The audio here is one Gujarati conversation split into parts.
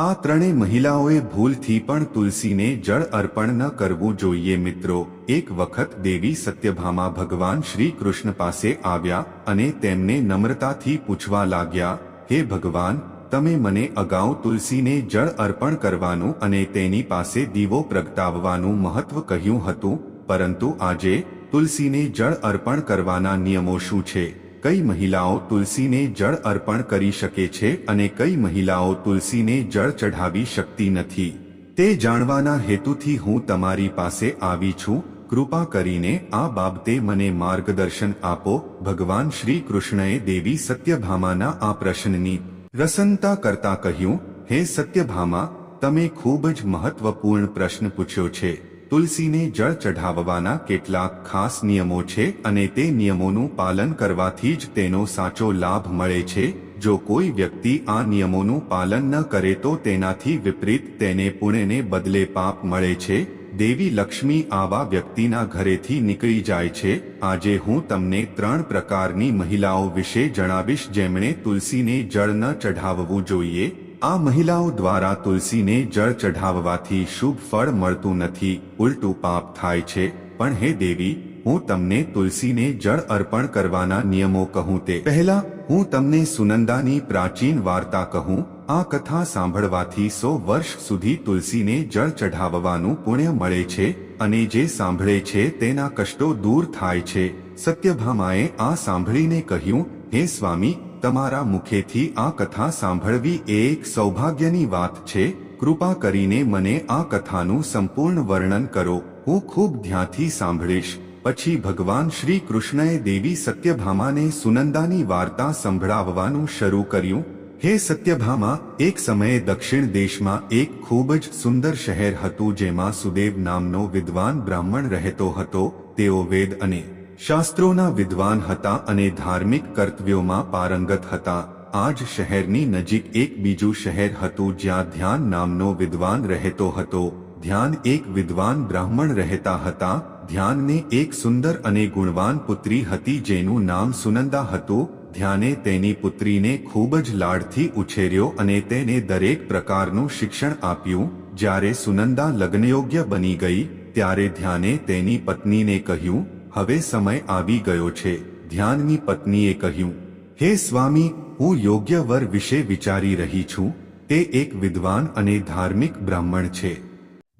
આ ત્રણેય મહિલાઓએ ભૂલથી પણ તુલસીને જળ અર્પણ ન કરવું જોઈએ મિત્રો. એક વખત દેવી સત્યભામા ભગવાન શ્રી કૃષ્ણ પાસે આવ્યા અને તેમને નમ્રતાથી પૂછવા લાગ્યા, હે ભગવાન, તમે મને અગાઉ તુલસીને જળ અર્પણ કરવાનું અને તેની પાસે દીવો પ્રગટાવવાનું મહત્વ કહ્યું હતું, પરંતુ આજે તુલસીને જળ અર્પણ કરવાના નિયમો શું છે? કઈ મહિલાઓ તુલસીને જળ અર્પણ કરી શકે છે અને કઈ મહિલાઓ તુલસીને જળ ચઢાવી શકતી નથી? તે જાણવાના હેતુથી હું તમારી પાસે આવી છું. કૃપા કરીને આ બાબતે મને માર્ગદર્શન આપો. ભગવાન શ્રી કૃષ્ણએ દેવી સત્યભામાના આ પ્રશ્નની રસનતા કરતા કહ્યું, હે સત્યભામા, તમે ખૂબ જ મહત્વપૂર્ણ પ્રશ્ન પૂછ્યો છે. તુલસીને જળ ચઢાવવાના કેટલાક ખાસ નિયમો છે અને તે નિયમોનું પાલન કરવાથી જ તેનો સાચો લાભ મળે છે. જો કોઈ વ્યક્તિ આ નિયમોનું પાલન ન કરે તો તેનાથી વિપરીત તેને પુણ્યને બદલે પાપ મળે છે. દેવી લક્ષ્મી આવા વ્યક્તિના ઘરેથી નીકળી જાય છે. આજે હું તમને ત્રણ પ્રકારની મહિલાઓ વિશે જણાવીશ જેમણે તુલસીને જળ ન ચઢાવવું જોઈએ. આ મહિલાઓ દ્વારા તુલસીને જળ ચઢાવવાથી શુભ ફળ મળતું નથી, ઉલટું પાપ થાય છે. પણ હે દેવી, હું તમને તુલસીને જળ અર્પણ કરવાના નિયમો કહું તે પહેલા, હું તમને સુનંદાની પ્રાચીન વાર્તા કહું. આ કથા સાંભળવાથી સો વર્ષ સુધી તુલસીને જળ ચઢાવવાનું પુણ્ય મળે છે અને જે સાંભળે છે તેના કષ્ટો દૂર થાય છે. સત્યભામાએ આ સાંભળીને કહ્યું, હે સ્વામી તમારા મુખેથી આ કથા સાંભળવી એ એક સૌભાગ્યની વાત છે. કૃપા કરીને મને આ કથાનું સંપૂર્ણ વર્ણન કરો. હું ખૂબ ધ્યાનથી સાંભળીશ. પછી ભગવાન શ્રી કૃષ્ણએ દેવી સત્યભામાને સુનંદાની વાર્તા સંભળાવવાનું શરૂ કર્યું. હે સત્યભામા, એક સમયે દક્ષિણ દેશમાં એક ખૂબ જ સુંદર શહેર હતું જેમાં સુદેવ નામનો વિદ્વાન બ્રાહ્મણ રહેતો હતો. તેઓ વેદ અને શાસ્ત્રોના વિદ્વાન હતા અને ધાર્મિક કર્તવ્યોમાં પારંગત હતા. આ જ શહેરની નજીક એક બીજું શહેર હતું જ્યાં ધ્યાન નામનો વિદ્વાન રહેતો હતો. ધ્યાન એક વિદ્વાન બ્રાહ્મણ રહેતા હતા. ધ્યાનને એક સુંદર અને ગુણવાન પુત્રી હતી જેનું નામ સુનંદા હતું. ધ્યાને તેની પુત્રીને ખૂબ જ લાડથી ઉછેર્યો અને તેને દરેક પ્રકારનું શિક્ષણ આપ્યું. જ્યારે સુનંદા લગ્નયોગ્ય બની ગઈ, ત્યારે ધ્યાને તેની પત્નીને કહ્યું હવે સમય આવી ગયો છે. ધ્યાનની પત્નીએ કહ્યું, હે સ્વામી, હું યોગ્ય વર વિશે વિચારી રહી છું. તે એક વિદ્વાન અને ધાર્મિક બ્રાહ્મણ છે,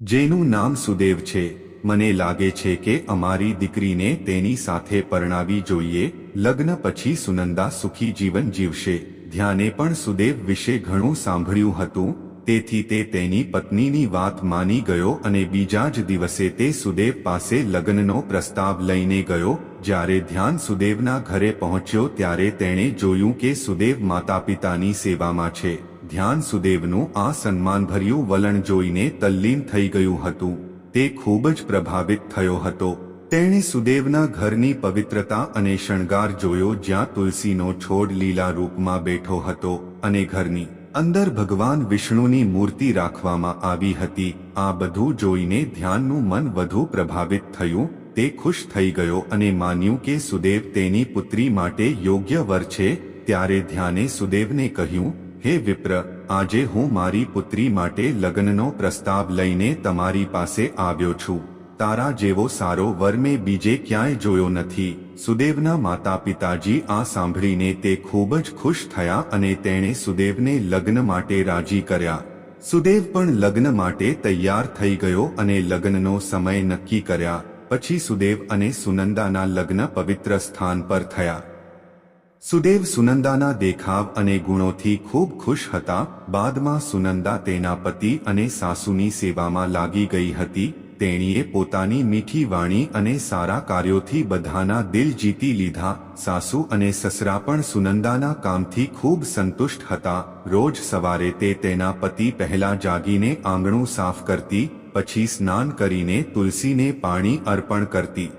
જેનું નામ સુદેવ છે. મને લાગે છે કે અમારી દીકરીને તેની સાથે પરણાવી જોઈએ. લગ્ન પછી સુનંદા સુખી જીવન જીવશે. ધ્યાને પણ સુદેવ વિશે ઘણું સાંભળ્યું હતું. તેથી તે તેની પત્નીની વાત માની ગયો અને બીજા જ દિવસે તે સુદેવ પાસે લગ્નનો પ્રસ્તાવ લઈને ગયો. જ્યારે ધ્યાન સુદેવના ઘરે પહોંચ્યો ત્યારે તેણે જોયું કે સુદેવ માતા પિતાની સેવામાં છે. ધ્યાન સુદેવનું આ સન્માનભર્યું વલણ જોઈને તલ્લીન થઈ ગયું હતું. તે ખૂબ જ પ્રભાવિત થયો હતો. તેણે સુદેવના ઘરની પવિત્રતા અને શણગાર જોયો જ્યાં તુલસીનો છોડ લીલા રૂપમાં બેઠો હતો અને ઘરની અંદર ભગવાન વિષ્ણુની મૂર્તિ રાખવામાં આવી હતી. આ બધું જોઈને ધ્યાનનું મન વધુ પ્રભાવિત થયું. તે ખુશ થઈ ગયો અને માન્યું કે સુદેવ તેની પુત્રી માટે યોગ્ય વર છે. ત્યારે ધ્યાને સુદેવને કહ્યું, હે વિપ્ર, આજે હું મારી પુત્રી માટે લગ્નનો પ્રસ્તાવ લઈને તમારી પાસે આવ્યો છું. તારા જેવો સારો વર મેં બીજે ક્યાંય જોયો નથી. સુદેવના માતા પિતાજી આ સાંભળીને તે ખૂબ જ ખુશ થયા અને તેણે સુદેવને લગ્ન માટે રાજી કર્યા. સુદેવ પણ લગ્ન માટે તૈયાર થઈ ગયો અને લગ્નનો સમય નક્કી કર્યા. પછી સુદેવ અને સુનંદાના લગ્ન પવિત્ર સ્થાન પર થયા. સુદેવ સુનંદાના દેખાવ અને ગુણોથી ખૂબ ખુશ હતા. બાદમાં સુનંદા તેના પતિ અને સાસુની સેવામાં લાગી ગઈ હતી. તેણીએ પોતાની મીઠી વાણી અને સારા કાર્યોથી બધાના દિલ જીતી લીધા. સાસુ અને સસરા પણ સુનંદાના કામથી ખૂબ સંતુષ્ટ હતા. રોજ સવારે તે તેના પતિ પહેલા જાગીને આંગણું સાફ કરતી, પછી સ્નાન કરીને તુલસીને પાણી અર્પણ કરતી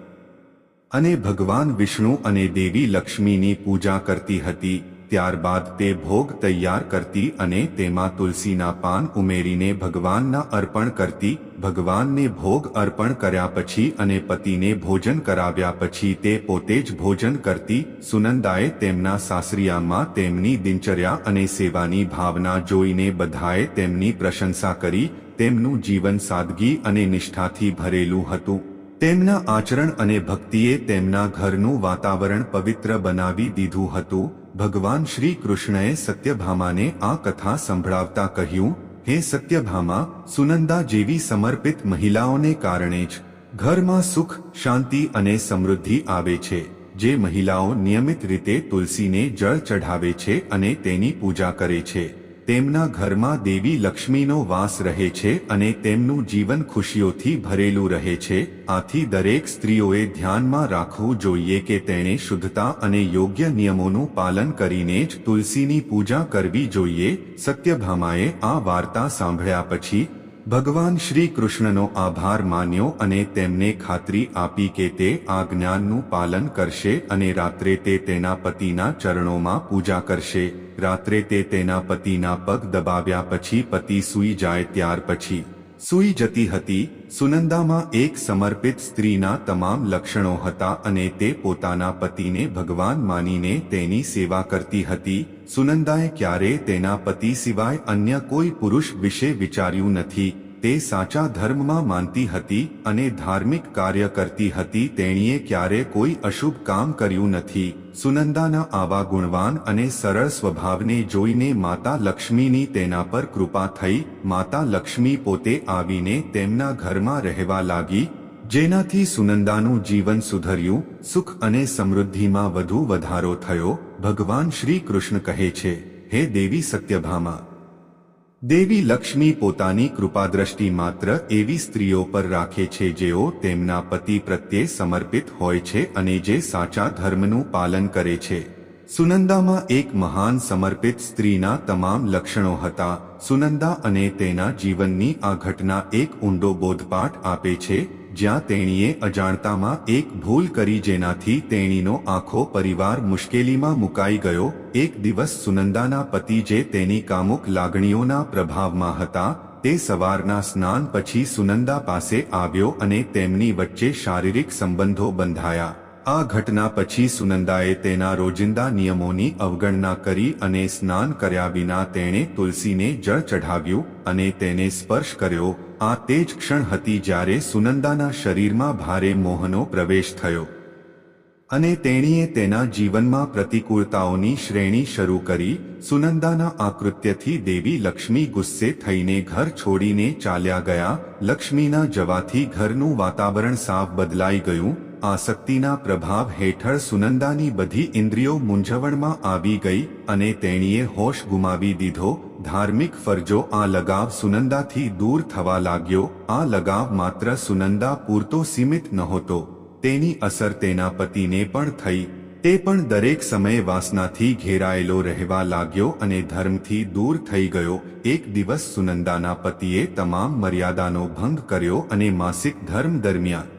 અને ભગવાન વિષ્ણુ અને દેવી લક્ષ્મીની પૂજા કરતી હતી. ત્યારબાદ તે ભોગ તૈયાર કરતી અને તેમાં તુલસીના પાન ઉમેરીને ભગવાનના અર્પણ કરતી, ભગવાનને ભોગ અર્પણ કર્યા પછી અને પતિને ભોજન કરાવ્યા પછી તે પોતે જ ભોજન કરતી, સુનંદાએ તેમના સાસરિયામાં તેમની દિનચર્યા અને સેવાની ભાવના જોઈને બધાએ તેમની પ્રશંસા કરી, તેમનું જીવન સાદગી અને નિષ્ઠાથી ભરેલું હતું. તેમના આચરણ અને ભક્તિએ તેમના ઘરનું વાતાવરણ પવિત્ર બનાવી દીધું હતું. ભગવાન શ્રી કૃષ્ણએ સત્યભામાને આ કથા સંભળાવતા કહ્યું, હે સત્યભામા, સુનંદા જેવી સમર્પિત મહિલાઓને કારણે જ ઘરમાં સુખ, શાંતિ અને સમૃદ્ધિ આવે છે, જે મહિલાઓ નિયમિત રીતે તુલસીને જળ ચઢાવે છે અને તેની પૂજા કરે છે. તેમના ઘરમાં દેવી લક્ષ્મીનો વાસ રહે છે અને તેમનું જીવન ખુશીઓથી ભરેલું રહે છે. આથી દરેક સ્ત્રીઓએ ધ્યાનમાં રાખવું જોઈએ કે તેણે શુદ્ધતા અને યોગ્ય નિયમોનું પાલન કરીને જ તુલસીની પૂજા કરવી જોઈએ. સત્યભામાએ આ વાર્તા સાંભળ્યા પછી ભગવાન શ્રી કૃષ્ણનો આભાર માન્યો અને તેમને ખાતરી આપી કે તે આ જ્ઞાનનું પાલન કરશે અને રાત્રે તે તેના પતિના ચરણોમાં પૂજા કરશે. રાત્રે તે તેના પતિના પગ દબાવ્યા પછી પતિ સૂઈ જાય ત્યાર પછી સૂઈ જતી હતી, સુનંદામાં એક સમર્પિત સ્ત્રીના તમામ લક્ષણો હતા અને તે પોતાના પતિને ભગવાન માનીને તેની સેવા કરતી હતી. સુનંદાએ ક્યારે તેના પતિ સિવાય અન્ય કોઈ પુરુષ વિશે વિચાર્યું નથી. તે સાચા ધર્મમાં માનતી હતી અને ધાર્મિક કાર્ય કરતી હતી, તેણીએ ક્યારે કોઈ અશુભ કામ કર્યું નથી. સુનંદાના આવા ગુણવાન અને સરળ સ્વભાવને જોઈને માતા લક્ષ્મીની તેના પર કૃપા થઈ. માતા લક્ષ્મી પોતે આવીને તેમના ઘરમાં રહેવા લાગી, જેનાથી સુનંદાનું જીવન સુધર્યું. સુખ અને સમૃદ્ધિમાં વધુ વધારો થયો. ભગવાન શ્રી કૃષ્ણ કહે છે, હે દેવી સત્યભામા દેવી લક્ષ્મી પોતાની કૃપાદ્રષ્ટિ માત્ર એવી સ્ત્રીઓ પર રાખે છે જેઓ તેમના પતિ પ્રત્યે સમર્પિત હોય છે અને જે સાચા ધર્મનું પાલન કરે છે. સુનંદામાં એક મહાન સમર્પિત સ્ત્રીના તમામ લક્ષણો હતા. સુનંદા અને તેના જીવનની આ ઘટના એક ઊંડો બોધપાઠ આપે છે. જ્યાં તેણીએ અજાણતામાં એક ભૂલ કરી જેનાથી તેણીનો આખો પરિવાર મુશ્કેલીમાં મુકાઈ ગયો. એક દિવસ સુનંદાના પતિ જે તેની કામુક લાગણીઓના પ્રભાવમાં હતા, તે સવારના સ્નાન પછી સુનંદા પાસે આવ્યો અને તેમની વચ્ચે શારીરિક સંબંધો બંધાયા. આ ઘટના પછી સુનંદાએ તેના રોજિંદા નિયમોની અવગણના કરી અને સ્નાન કર્યા વિના તેણે તુલસીને જળ ચઢાવ્યું અને તેને સ્પર્શ કર્યો. આ તે જ ક્ષણ હતી જ્યારે સુનંદાના શરીરમાં ભારે મોહનો પ્રવેશ થયો. અને તેણીએ તેના જીવનમાં પ્રતિકૂળતાઓની શ્રેણી શરૂ કરી, સુનંદાના આકૃત્યથી દેવી લક્ષ્મી ગુસ્સે થઈને ઘર છોડીને ચાલ્યા ગયા. લક્ષ્મીના જવાથી ઘરનું વાતાવરણ સાફ બદલાઈ ગયું આસક્તિના પ્રભાવ હેઠળ સુનંદાની બધી ઇન્દ્રિયો મૂંઝવણમાં આવી ગઈ અને તેણીએ હોશ ગુમાવી દીધો. ધાર્મિક ફરજો આ લગાવ સુનંદાથી દૂર થવા લાગ્યો. આ લગાવ માત્ર સુનંદા પૂરતો સીમિત નહોતો. તેની અસર તેના પતિને પણ થઈ. તે પણ દરેક સમયે વાસનાથી ઘેરાયેલો રહેવા લાગ્યો અને ધર્મથી દૂર થઈ ગયો. એક દિવસ સુનંદાના પતિએ તમામ મર્યાદાનો ભંગ કર્યો અને માસિક ધર્મ દરમિયાન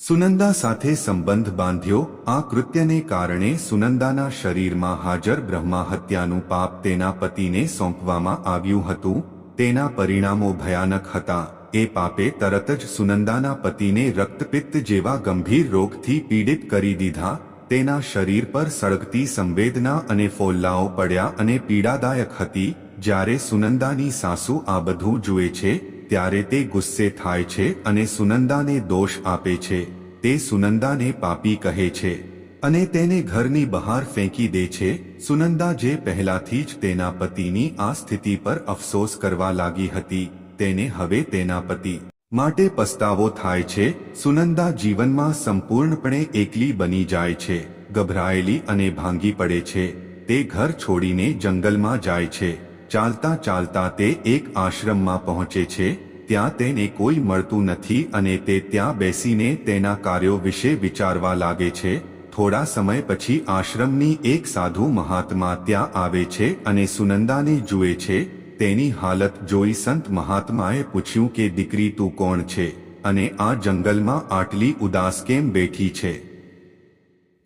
સુનંદા સાથે સંબંધ બાંધ્યો. આ કૃત્યને કારણે સુનંદાના શરીરમાં હાજર બ્રહ્મા હત્યાનું પાપ તેના પતિને સોંપવામાં આવ્યું હતું. તેના પરિણામો ભયાનક હતા. એ પાપે તરત જ સુનંદાના પતિને રક્તપિત્ત જેવા ગંભીર રોગથી પીડિત કરી દીધા. તેના શરીર પર સળગતી સંવેદના અને ફોલ્લાઓ પડ્યા અને પીડાદાયક હતી. જ્યારે સુનંદાની સાસુ આ બધું જુએ છે ત્યારે તે ગુસ્સે થાય છે અને સુનંદાને દોષ આપે છે. તે સુનંદાને પાપી કહે છે અને તેને ઘરની બહાર ફેંકી દે છે. સુનંદા જે પહેલાથી જ તેના પતિની આ સ્થિતિ પર અફસોસ કરવા લાગી હતી, તેને હવે તેના પતિ માટે પસ્તાવો થાય છે. સુનંદા જીવનમાં સંપૂર્ણપણે એકલી બની જાય છે, ગભરાયેલી અને ભાંગી પડે છે. તે ઘર છોડીને જંગલમાં જાય છે. ચાલતા ચાલતા તે એક આશ્રમમાં પહોંચે છે, ત્યાં તેને કોઈ મળતું નથી અને તે ત્યાં બેસીને તેના કાર્યો વિશે વિચારવા લાગે છે. થોડા સમય પછી આશ્રમની એક સાધુ મહાત્મા ત્યાં આવે છે અને સુનંદાને જુએ છે. તેની હાલત જોઈ સંત મહાત્માએ પૂછ્યું કે, દીકરી તું કોણ છે? અને, આ જંગલમાં આટલી ઉદાસ કેમ બેઠી છે?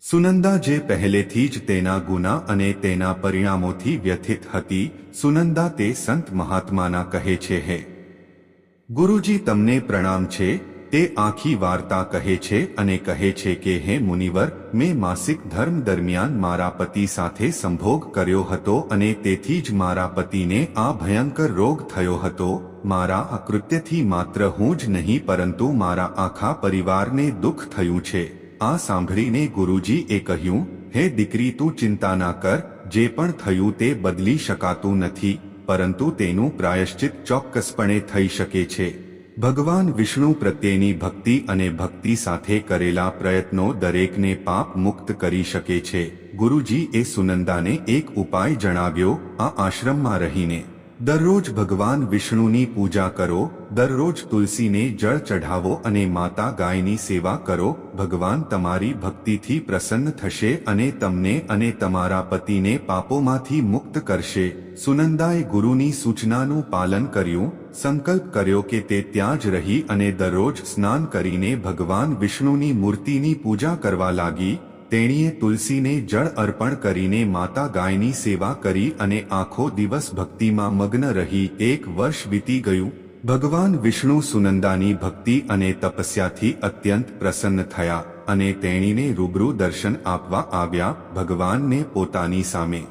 સુનંદા જે પહેલેથી જ તેના ગુના અને તેના પરિણામોથી વ્યથિત હતી, સુનંદા તે સંત મહાત્માના કહે છે, હે, ગુરુજી, તમને પ્રણામ છે, તે આખી વાર્તા કહે છે અને કહે છે કે, હે મુનિવર, મેં માસિક ધર્મ દરમિયાન મારા પતિ સાથે સંભોગ કર્યો હતો અને તેથી જ મારા પતિને આ ભયંકર રોગ થયો હતો. મારા અકૃત્યથી માત્ર હું જ નહીં, પરંતુ મારા આખા પરિવારને દુઃખ થયું છે. આ સાંભળીને ગુરુજીએ કહ્યું, હે દીકરી, તું ચિંતા ના કર, જે પણ થયું તે બદલી શકાતું નથી, પરંતુ તેનું પ્રાયશ્ચિત ચોક્કસપણે થઈ શકે છે. ભગવાન વિષ્ણુ પ્રત્યેની ભક્તિ અને ભક્તિ સાથે કરેલા પ્રયત્નો દરેકને પાપ મુક્ત કરી શકે છે. ગુરુજી એ સુનંદાને એક ઉપાય જણાવ્યો, આ આશ્રમમાં રહીને. દરરોજ ભગવાન વિષ્ણુની પૂજા કરો, દરરોજ તુલસીને જળ ચઢાવો અને માતા ગાયની સેવા કરો, ભગવાન તમારી ભક્તિથી પ્રસન્ન થશે અને તમને અને તમારા પતિને પાપોમાંથી મુક્ત કરશે. સુનંદાએ ગુરુની સૂચનાનું પાલન કર્યું, સંકલ્પ કર્યો કે તે ત્યાં જ રહી અને દરરોજ સ્નાન કરીને ભગવાન વિષ્ણુની મૂર્તિની પૂજા કરવા લાગી. તેણીએ તુલસીને જળ અર્પણ કરીને માતા ગાયની સેવા કરી અને આખો દિવસ ભક્તિમાં મગ્ન રહી એક વર્ષ વીતી ગયું. ભગવાન વિષ્ણુ સુનંદાની ભક્તિ અને તપસ્યાથી અત્યંત પ્રસન્ન થયા અને તેણીને રૂબરૂ દર્શન આપવા આવ્યા ભગવાનને પોતાની સામે.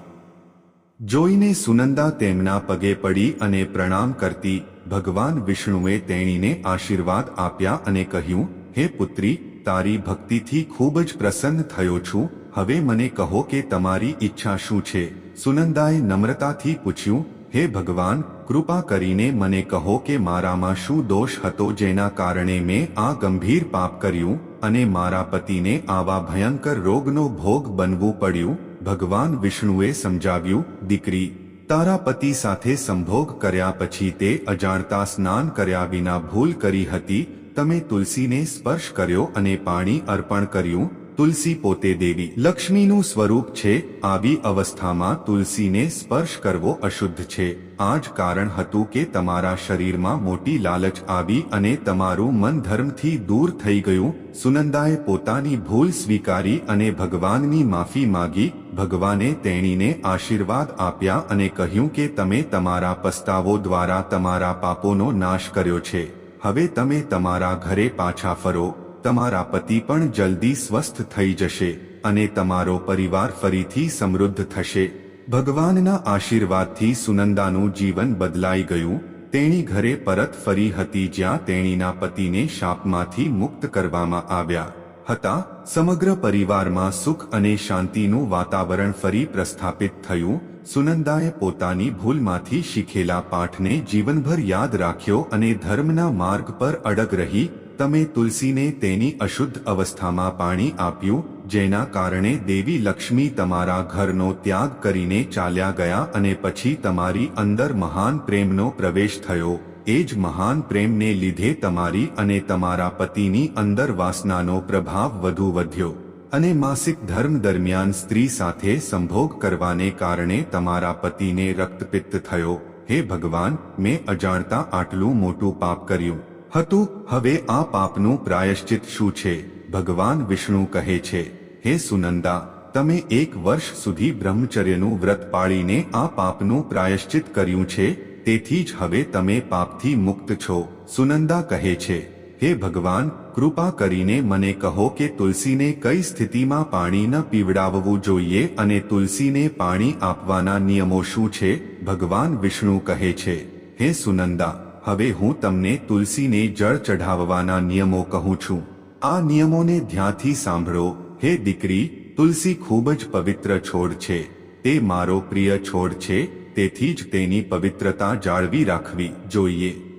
જોઈને સુનંદા તેમના પગે પડી અને પ્રણામ કરતી ભગવાન વિષ્ણુએ તેણીને આશીર્વાદ આપ્યા અને કહ્યું, હે પુત્રી તારી ભક્તિથી ખૂબ જ પ્રસન્ન થયો છું. હવે મને કહો કે તમારી ઈચ્છા શું છે? સુનંદાએ નમ્રતાથી પૂછ્યું, હે ભગવાન, કૃપા કરીને મને કહો કે મારામાં શું દોષ હતો જેના કારણે મેં આ ગંભીર પાપ કર્યું અને મારા પતિને આવા ભયંકર રોગનો ભોગ બનવું પડ્યું? ભગવાન વિષ્ણુએ સમજાવ્યું, દીકરી, તારા પતિ સાથે સંભોગ કર્યા પછી તે અજાણતા સ્નાન કર્યા વિના ભૂલ કરી હતી તમે તુલસીને સ્પર્શ કર્યો અને પાણી અર્પણ કર્યું, તુલસી પોતે દેવી લક્ષ્મીનું સ્વરૂપ છે, આવી અવસ્થામાં તુલસીને સ્પર્શ કરવો અશુદ્ધ છે. આ જ કારણ હતું કે તમારા શરીરમાં મોટી લાલચ આવી અને તમારું મન ધર્મથી દૂર થઈ ગયું. સુનંદાએ પોતાની ભૂલ સ્વીકારી અને ભગવાનની માફી માગી. ભગવાને તેણીને આશીર્વાદ આપ્યા અને કહ્યું કે તમે તમારા પસ્તાવો દ્વારા તમારા પાપોનો નાશ કર્યો છે. હવે તમે તમારા ઘરે પાછા ફરો, તમારા પતિ પણ જલ્દી સ્વસ્થ થઈ જશે અને તમારો પરિવાર ફરીથી સમૃદ્ધ થશે. ભગવાનના આશીર્વાદથી સુનંદાનું જીવન બદલાઈ ગયું, તેણી ઘરે પરત ફરી હતી જ્યાં તેણીના પતિને શાપમાંથી મુક્ત કરવામાં આવ્યા હતા. સમગ્ર પરિવારમાં સુખ અને શાંતિનું વાતાવરણ ફરી પ્રસ્થાપિત થયું સુનંદાએ પોતાની ભૂલમાંથી શીખેલા પાઠને જીવનભર યાદ રાખ્યો અને ધર્મના માર્ગ પર અડગ રહી. તમે તુલસીને તેની અશુદ્ધ અવસ્થામાં પાણી આપ્યું, જેના કારણે દેવી લક્ષ્મી તમારા ઘરનો ત્યાગ કરીને ચાલ્યા ગયા અને પછી તમારી અંદર મહાન પ્રેમનો પ્રવેશ થયો. એ જ મહાન પ્રેમને લીધે તમારી અને તમારા પતિની અંદર વાસનાનો પ્રભાવ વધુ વધ્યો. અને માસિક ધર્મ દરમિયાન સ્ત્રી સાથે સંભોગ કરવાને કારણે તમારા પતિને રક્તપિત્ત થયો. હે ભગવાન, મેં અજાણતા આટલું મોટું પાપ કર્યું. હતું, હવે આ પાપનું પ્રાયશ્ચિત શું છે? ભગવાન વિષ્ણુ કહે છે, હે સુનંદા, તમે એક વર્ષ સુધી બ્રહ્મચર્યનું વ્રત પાળીને આ પાપનું પ્રાયશ્ચિત કર્યું છે, તેથી જ હવે તમે પાપથી મુક્ત છો. સુનંદા કહે છે, હે ભગવાન કૃપા કરીને મને કહો કે તુલસીને કઈ સ્થિતિમાં પાણી ન પીવડાવવું જોઈએ અને તુલસીને પાણી આપવાના નિયમો શું છે? ભગવાન વિષ્ણુ કહે છે, હે સુનંદા, હવે હું તમને તુલસીને જળ ચઢાવવાના નિયમો કહું છું. આ નિયમોને ધ્યાનથી સાંભળો. હે દીકરી, તુલસી ખૂબ જ પવિત્ર છોડ છે. તે મારો પ્રિય છોડ છે. તેથી જ તેની પવિત્રતા જાળવી રાખવી જોઈએ.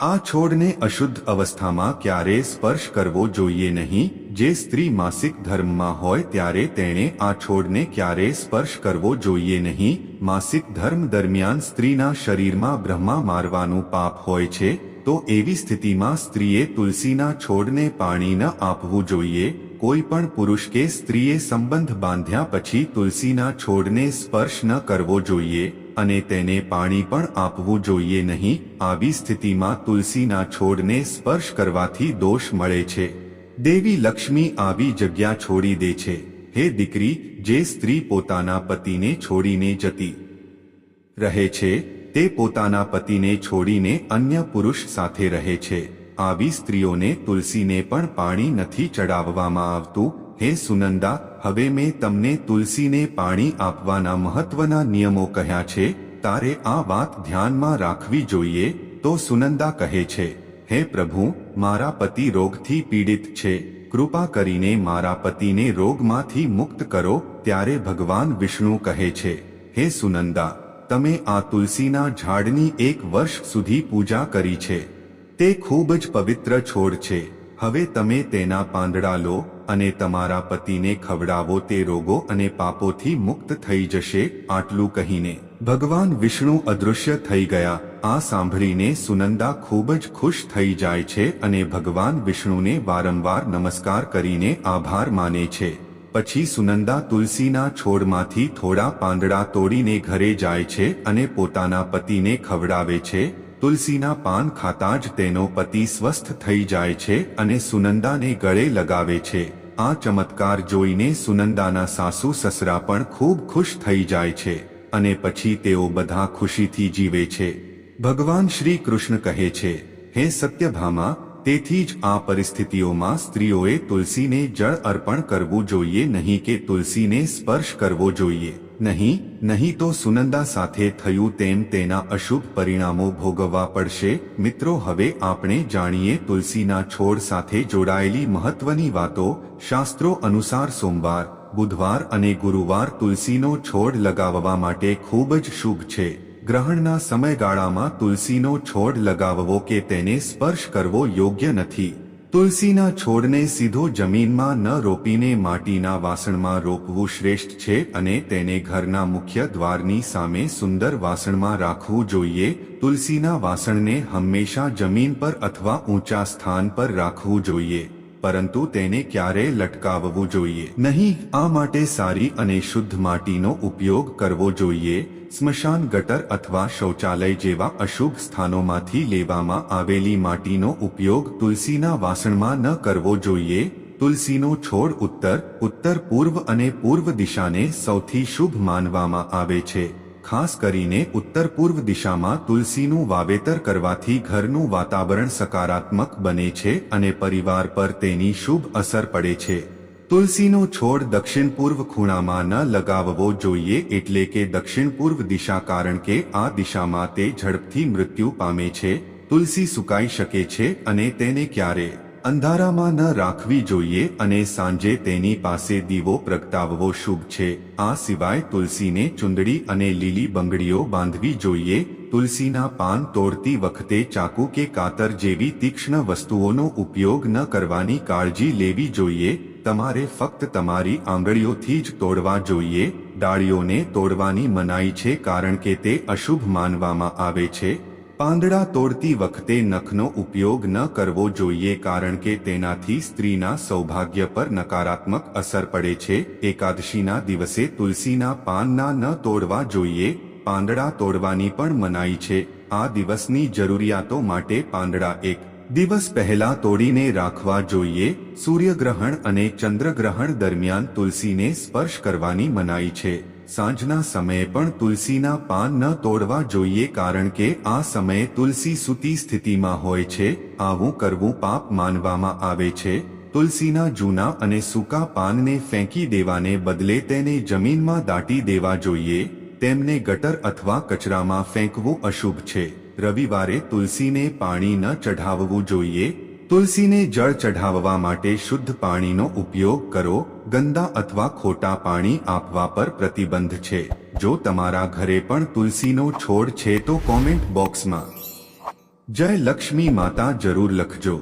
આ છોડને અશુદ્ધ અવસ્થામાં ક્યારે સ્પર્શ કરવો જોઈએ નહીં? જે સ્ત્રી માસિક ધર્મમાં હોય ત્યારે તેણે આ છોડને ક્યારે સ્પર્શ કરવો જોઈએ નહીં? માસિક ધર્મ દરમિયાન સ્ત્રીના શરીરમાં બ્રહ્મા મારવાનું પાપ હોય છે, તો એવી સ્થિતિમાં સ્ત્રીએ તુલસીના છોડને પાણી ન આપવું જોઈએ. કોઈ પણ પુરુષ કે સ્ત્રીએ સંબંધ બાંધ્યા પછી તુલસીના છોડને સ્પર્શ ન કરવો જોઈએ. અને તેને પાણી પણ આપવું જોઈએ નહીં, આવી સ્થિતિમાં તુલસીના છોડને સ્પર્શ કરવાથી દોષ મળે છે. દેવી લક્ષ્મી આવી જગ્યા છોડી દે છે. હે દીકરી, જે સ્ત્રી પોતાના પતિને છોડીને જતી રહે છે, તે પોતાના પતિને છોડીને અન્ય પુરુષ સાથે રહે છે. આવી સ્ત્રીઓને તુલસીને પણ પાણી નથી ચડાવવામાં આવતું હે સુનંદા, હવે મેં તમને તુલસીને પાણી આપવાના મહત્વના નિયમો કહ્યા છે, તારે આ વાત ધ્યાનમાં રાખવી જોઈએ, તો સુનંદા કહે છે, હે પ્રભુ, મારા પતિ રોગથી પીડિત છે, કૃપા કરીને મારા પતિને રોગમાંથી મુક્ત કરો, ત્યારે ભગવાન વિષ્ણુ કહે છે, હે સુનંદા, તમે આ તુલસીના ઝાડની એક વર્ષ સુધી પૂજા કરી છે, તે ખૂબ જ પવિત્ર છોડ છે, હવે તમે તેના પાંદડા લો અને તમારા પતિને ખવડાવો તે રોગો અને પાપોથી મુક્ત થઈ જશે, આટલું કહીને. ભગવાન વિષ્ણુ અદૃશ્ય થઈ ગયા. આ સાંભળીને સુનંદા ખૂબ જ ખુશ થઈ જાય છે અને ભગવાન વિષ્ણુને વારંવાર નમસ્કાર કરીને આભાર માને છે. પછી સુનંદા તુલસીના છોડમાંથી થોડા પાંદડા તોડીને ઘરે જાય છે અને પોતાના પતિને ખવડાવે છે તુલસીના પાન ખાતા જ તેનો પતિ સ્વસ્થ થઈ જાય છે અને સુનંદાને ગળે લગાવે છે. આ ચમત્કાર જોઈને સુનંદાના સાસુ સસરા પણ ખૂબ ખુશ થઈ જાય છે અને પછી તેઓ બધા ખુશીથી જીવે છે. ભગવાન શ્રી કૃષ્ણ કહે છે, હે સત્યભામા, તેથી જ આ પરિસ્થિતિઓમાં સ્ત્રીઓએ તુલસીને જળ અર્પણ કરવું જોઈએ નહીં કે તુલસીને સ્પર્શ કરવો જોઈએ. નહીં નહીં તો સુનંદા સાથે થયું તેમ તેના અશુભ પરિણામો ભોગવવા પડશે. મિત્રો, હવે આપણે જાણીએ તુલસીના છોડ સાથે જોડાયેલી મહત્વની વાતો. શાસ્ત્રો અનુસાર સોમવાર, બુધવાર અને ગુરુવાર તુલસીનો છોડ લગાવવા માટે ખૂબ જ શુભ છે. ગ્રહણના સમયગાળામાં તુલસીનો છોડ લગાવવો કે તેને સ્પર્શ કરવો યોગ્ય નથી. તુલસીના છોડને સીધો જમીનમાં ન રોપીને માટીના વાસણમાં રોપવું શ્રેષ્ઠ છે અને તેને ઘરના મુખ્ય દ્વારની સામે સુંદર વાસણમાં રાખવું જોઈએ. તુલસીના વાસણને હંમેશા જમીન પર અથવા ઊંચા સ્થાન પર રાખવું જોઈએ. પરંતુ તેને ક્યારેય લટકાવવું જોઈએ નહીં. આ માટે સારી અને શુદ્ધ માટીનો ઉપયોગ કરવો જોઈએ. સ્મશાન ગટર અથવા શૌચાલય જેવા અશુભ સ્થાનોમાંથી લેવામાં આવેલી માટીનો ઉપયોગ તુલસીના વાસણમાં ન કરવો જોઈએ. તુલસીનો છોડ ઉત્તર ઉત્તર પૂર્વ અને પૂર્વ દિશાને સૌથી શુભ માનવામાં આવે છે. ખાસ કરીને ઉત્તર પૂર્વ દિશામાં તુલસીનું વાવેતર કરવાથી ઘરનું વાતાવરણ સકારાત્મક બને છે અને પરિવાર પર તેની શુભ અસર પડે છે. તુલસીનો છોડ દક્ષિણ પૂર્વ ખૂણામાં ન લગાવવો જોઈએ એટલે કે દક્ષિણ પૂર્વ દિશા કારણ કે આ દિશામાં તે ઝડપથી મૃત્યુ પામે છે. તુલસી સુકાઈ શકે છે અને તેને ક્યારે અંધારામાં ન રાખવી જોઈએ અને સાંજે તેની પાસે દીવો પ્રગટાવવો શુભ છે. આ સિવાય તુલસીને ચુંદડી અને લીલી બંગડીઓ બાંધવી જોઈએ. તુલસીના પાન તોડતી વખતે ચાકુ કે કાતર જેવી તીક્ષ્ણ વસ્તુઓનો ઉપયોગ ન કરવાની કાળજી લેવી જોઈએ. તમારે ફક્ત તમારી આંગળીઓથી જ તોડવા જોઈએ. ડાળીઓને તોડવાની મનાઈ છે કારણ કે તે અશુભ માનવામાં આવે છે. પાંદડા તોડતી વખતે નખનો ઉપયોગ ન કરવો જોઈએ કારણ કે તેનાથી સ્ત્રીના સૌભાગ્ય પર નકારાત્મક અસર પડે છે. એકાદશીના દિવસે તુલસીના પાનના ન તોડવા જોઈએ. પાંદડા તોડવાની પણ મનાઈ છે. આ દિવસની જરૂરિયાતો માટે પાંદડા એક દિવસ પહેલા તોડીને રાખવા જોઈએ. સૂર્યગ્રહણ અને ચંદ્રગ્રહણ દરમિયાન તુલસીને સ્પર્શ કરવાની મનાઈ છે. સાંજના સમયે પણ તુલસીના પાન ન તોડવા જોઈએ કારણ કે આ સમયે તુલસી સૂતી સ્થિતિમાં હોય છે, આવું કરવું પાપ માનવામાં આવે છે. તુલસીના જૂના અને સૂકા પાનને ફેંકી દેવાને બદલે તેને જમીનમાં દાટી દેવા જોઈએ. તેમને ગટર અથવા કચરામાં ફેંકવું અશુભ છે. રવિવારે તુલસીને પાણી ન ચઢાવવું જોઈએ. તુલસીને જળ ચઢાવવા માટે શુદ્ધ પાણીનો ઉપયોગ કરો. ગંદા અથવા ખોટા પાણી આપવા પર પ્રતિબંધ છે. જો તમારા ઘરે પણ તુલસીનો છોડ છે તો કોમેન્ટ બોક્સમાં જય લક્ષ્મી માતા જરૂર લખજો.